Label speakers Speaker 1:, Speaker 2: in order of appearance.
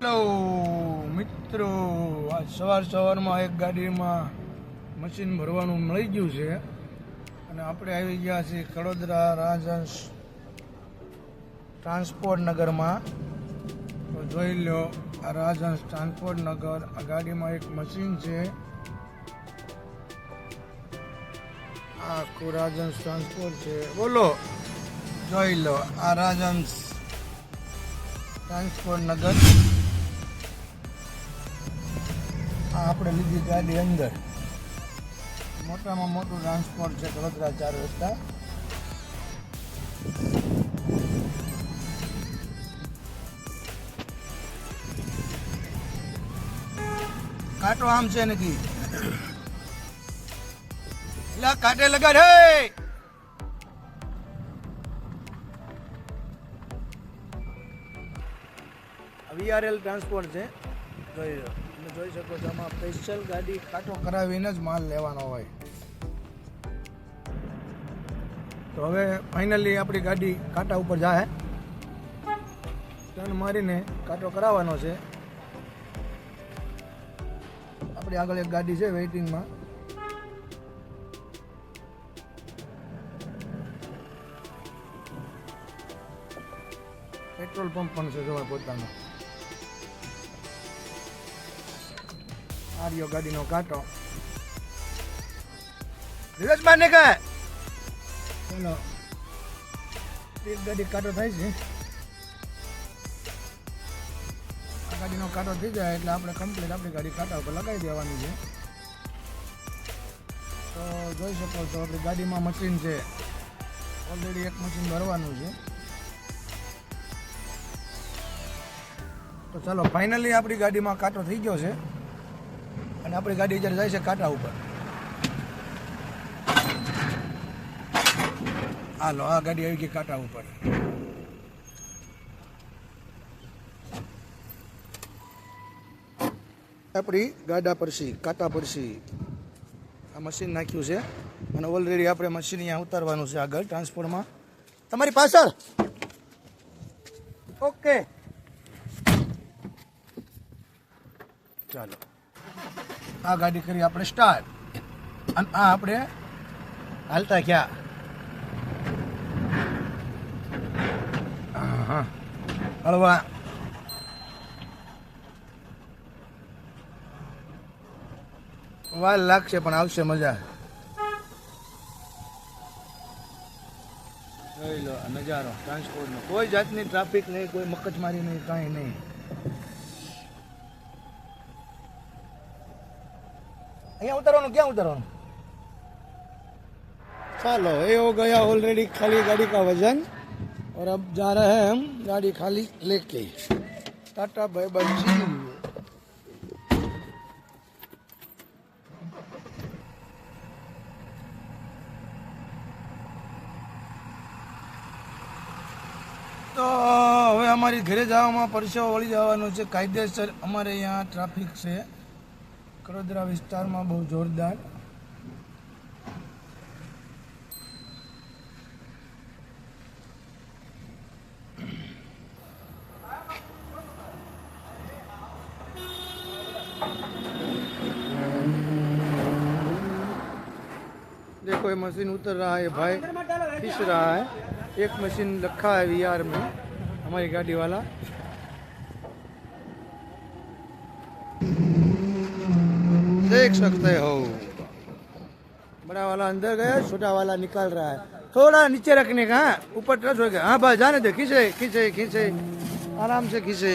Speaker 1: Hello મિત્રો. આજ સવાર સવારમાં એક ગાડીમાં મશીન ભરવાનું મળી ગયું છે. અને આપણે આવી ગયા છીએ કડોદરા રાજહંસ ટ્રાન્સપોર્ટ નગરમાં. તો જોઈ લો, આ રાજહંસ ટ્રાન્સપોર્ટ નગર, આ ગાડીમાં એક મશીન છે. આખું રાજહંસ ટ્રાન્સપોર્ટ છે. બોલો, જોઈ લો, આ રાજહંસ ટ્રાન્સપોર્ટ નગર. આપણે લીધી ગાડી અંદર. મોટામાં મોટું ટ્રાન્સપોર્ટ છે વડોદરા ચાર રસ્તા. કાંટો આમ છે નથી. એટલે કાંટે લગાડ, હે! વીઆરએલ ટ્રાન્સપોર્ટ છે. જોઈ જોઈ શકો છો, આમાં સ્પેશિયલ ગાડી કાંટો કરાવીને જ માલ લેવાનો હોય. તો હવે ફાઇનલી આપણી ગાડી કાંટા ઉપર જાય ટર્ન મારીને કાંટો કરાવવાનો છે. આપણી આગળ એક ગાડી છે વેઇટિંગમાં પેટ્રોલ પંપ પણ છે જોવા પોતાનો. આર્યો ગાડીનો કાંટો ધીરજ માને કે ચલો એક ગાડી કાંટો થાય છે. આ ગાડીનો કાંટો થઈ જાય એટલે આપણે કમ્પ્લીટ આપણી ગાડી કાંટા ઉપર લગાવી દેવાની છે. તો જોઈ શકો છો આપણી ગાડીમાં મશીન છે. ઓલરેડી એક મશીન ભરવાનું છે. તો ચાલો ફાઇનલી આપણી ગાડીમાં કાંટો થઈ ગયો છે. અને આપણી ગાડી જ્યારે જાય છે કાંટા ઉપર. હાલો, આ ગાડી આવી ગઈ કાંટા ઉપર. આપણી ગાડા પરસી, કાંટા પરસી. આ મશીન નાખ્યું છે અને ઓલરેડી આપણે મશીન અહીંયા ઉતારવાનું છે આગળ ટ્રાન્સપોર્ટમાં તમારી પાછળ! ઓકે ચાલો. આ ગાડી કરી આપણે સ્ટાર્ટ અને આ આપણે હાલતા ગયા. હળવા. વાર લાગશે પણ આવશે મજા. જોઈ લો નજારો. ટ્રાન્સપોર્ટનો કોઈ જાતની ટ્રાફિક નહીં, કોઈ મગજમારી નહીં, કાંઈ નહીં. અહીંયા ઉતારવાનું ક્યાં ઉતારવાનું चलो ये हो गया ऑलरेडी खाली गाड़ी का वजन और अब जा रहे हैं हम गाड़ी खाली लेके tata bye bye see you તો હવે અમારી ઘરે જવામાં પરસેવો વળી જવાનું છે કાયદેસર અમારે અહીંયા ટ્રાફિક છે કડોદરા વિસ્તારમાં બહુ જોરદાર देखो ये मशीन उतर रहा है भाई खींच रहा है एक मशीन रखा है वी आर में हमारी गाड़ी वाला देख सकते हो बड़ा वाला अंदर गया छोटा वाला निकाल रहा है थोड़ा नीचे रखने का हाँ ऊपर टच हो गया हाँ भाई जाने दे खींचे खींचे खींचे आराम से खींचे